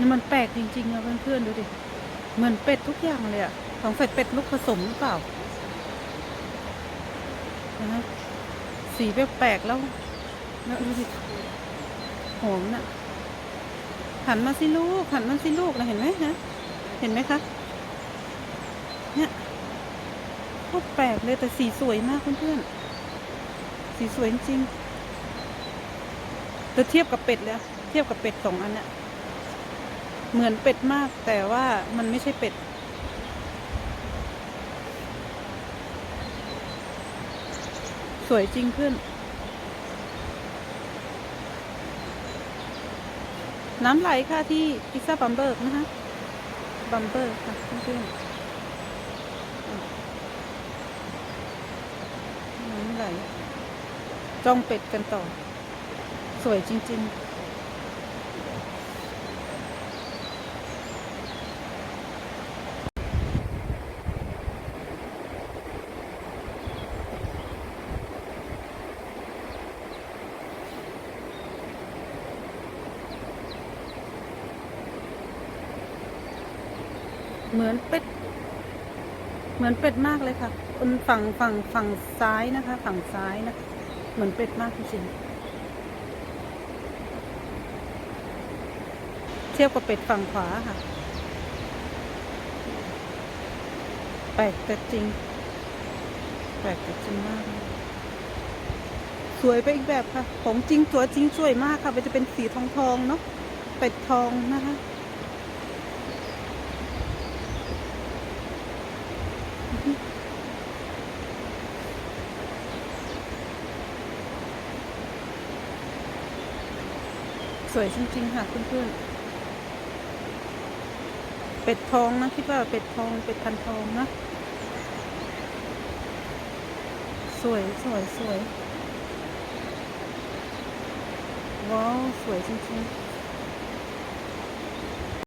นี่มันแปลกจริงๆอะเพื่อนๆดูดิ เหมือนเป็ดทุกอย่างเลยอะของใส่เป็ดลูกผสมหรือเปล่านะสีแปลกๆแล้วแล้วดูดิหอมน่ะหันมาสิลูกหันมาสิลูกนะเห็นไหมฮะเห็นไหมคะเนี่ยโคตรแปลกเลยแต่สีสวยมากเพื่อนๆสีสวยจริงแต่เทียบกับเป็ดเลยอะเทียบกับเป็ดสองอันเนี่ย เหมือนเป็ดมากแต่ว่ามันไม่ใช่เป็ด สวยจริงเพื่อนน้ำไหลค่ะที่พิซซ่าบัมเบิร์กนะคะบัมเบิร์กค่ะเพื่อนน้ำไหลจ้องเป็ดกันต่อ สวยจริง ๆ เหมือนเป็ด เหมือนเป็ดมากเลยค่ะบนฝั่งฝั่งฝั่งซ้ายนะคะ ฝั่งซ้ายนะเหมือนเป็ดมากจริงๆเทียบกับเป็ดฝั่งขวาค่ะแปลกแต่จริงแปลกแต่จริงมาก สวยไปอีกแบบค่ะ ของจริงตัวจริงสวยมากค่ะ มันจะเป็นสีทองทองเนาะเป็ดทองนะคะ สวยจริงๆค่ะเพื่อนๆ เป็ดทองนะคิดว่าเป็ดทองเป็ดพันทองนะ สวยสวยสวย ว้าว สวยจริงๆ